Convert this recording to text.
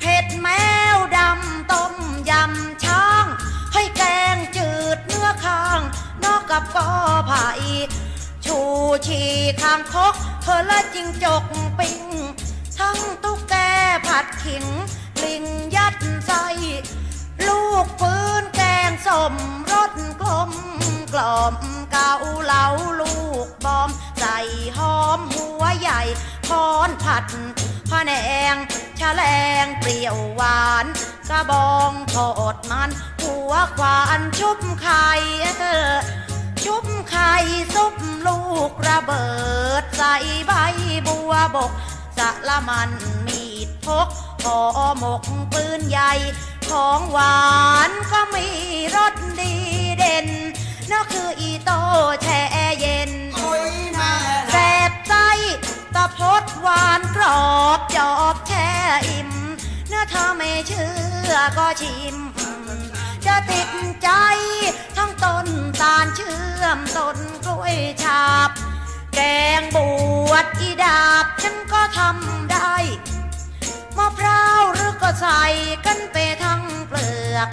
เผ็ดแมวดำต้มยำช้าง ให้แกงจืดเนื้อข้าง นอกกับกอไผ่ชูชีคางคกเธอละจิงจกปิ้ง ทั้งตุ๊กแกผัดขิง ลิงยัดใส่ลูกปืนแกงสมรสกลมกล่อมเกาเหลาลูกบอม ใส่หอมหัวใหญ่คอนผัดพะแนงชะแล เปรี้ยวหวาน กระบองทอดมัน หัวควานชุบไข่เออชุบไข่ซุปลูกระเบิด ใส่ใบบัวบกสะละมันมีดพกพอหมกปืนใหญ่ ของหวานก็มีรสดีเด่นนั่นคืออีโตแช่เย็นโอ้ยน่าแสบใจตะพดหวานกรอบจอบแช่อิ่มเนื้อ ถ้าไม่เชื่อก็ชิม จะติดใจทั้งต้นตาลเชื่อมต้นกล้วยฉาบ แกงบวชอีดาบฉันก็ทำได้มะพร้าวหรือก็ใส่กันไปทั้งเปลือก